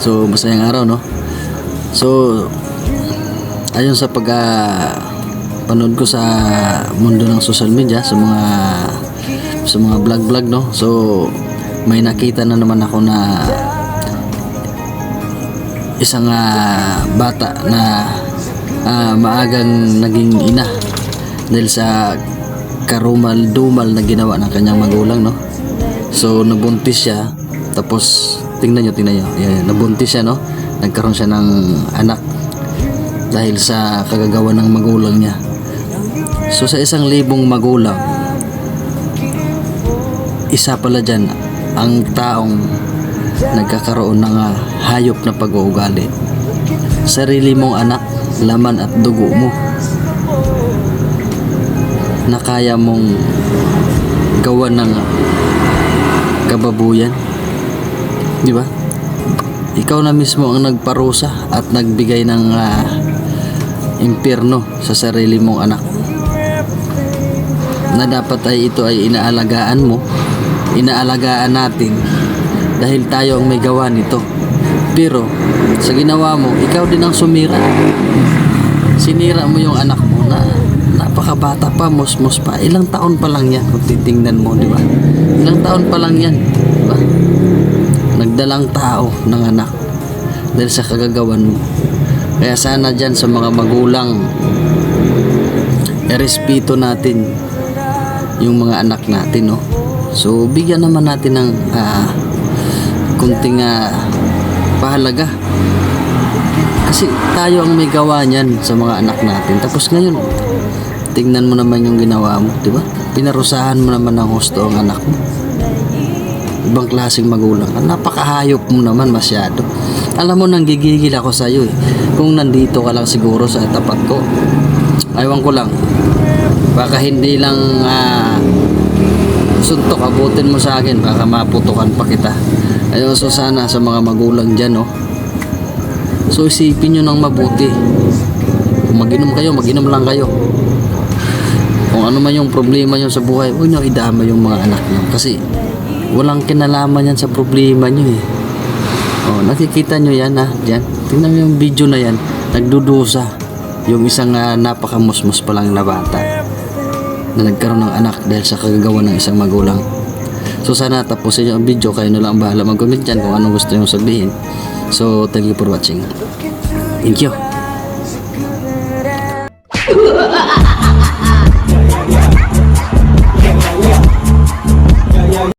So, masayang araw, no? So, ayon sa pag ah, panood ko sa mundo ng social media, sa mga sa mga vlog-vlog, no? So, may nakita na naman ako na isang ah, bata na ah, maagang naging ina dahil sa karumal-dumal na ginawa ng kanyang magulang, no? So, nabuntis siya. Tapos, tingnan nyo, tingnan nyo. Yan, nabuntis siya, no? Nagkaroon siya ng anak dahil sa kagagawa ng magulang niya. So, sa isang libong magulang, isa pala dyan ang taong nagkakaroon ng ah, hayop na pag-uugali. Sarili mong anak, laman at dugo mo na kaya mong gawa ng kababuyan. Di ba? Ikaw na mismo ang nagparusa at nagbigay ng ah, impyerno sa sarili mong anak. Na dapat ay ito ay inaalagaan mo, inaalagaan natin dahil tayo ang may gawa nito. Pero sa ginawa mo, ikaw din ang sumira. Sinira mo yung anak mo na napakabata pa, mosmos pa. Ilang taon pa lang yan kung titingnan mo, di ba? Ilang taon pa lang yan, di ba? Nagdalang tao ng anak dahil sa kagagawan mo. Kaya sana dyan sa mga magulang, erespeto natin yung mga anak natin, no? So, bigyan naman natin ng ah, kunting ah, pahalaga. Kasi tayo ang may gawa niyan sa mga anak natin. Tapos ngayon, tingnan mo naman yung ginawa mo, di ba? Pinarusahan mo naman ng husto ang anak mo. Ibang klaseng magulang ka. Napakahayop mo naman masyado. Alam mo, nang gigigil ako sa'yo eh. Kung nandito ka lang siguro sa tapat ko. Aywan ko lang. Baka hindi lang ah, suntok abutin mo sa akin. Baka maputukan pa kita. Ayun, so sana sa mga magulang dyan, no? So isipin nyo ng mabuti. Kung mag-inom kayo, mag-inom lang kayo. Kung ano man yung problema nyo sa buhay, huwag nyo idama yung mga anak nyo. Kasi walang kinalaman yan sa problema nyo eh. Oh, nakikita nyo yan ha, dyan. Tingnan mo yung video na yan. Nagdudusa. Yung isang uh, napakamusmus pa lang na bata na nagkaroon ng anak dahil sa kagagawa ng isang magulang. So sana tapusin nyo ang video, kayo na lang ang bahala mag-comment dyan kung anong gusto nyo sabihin. So thank you for watching. Thank you.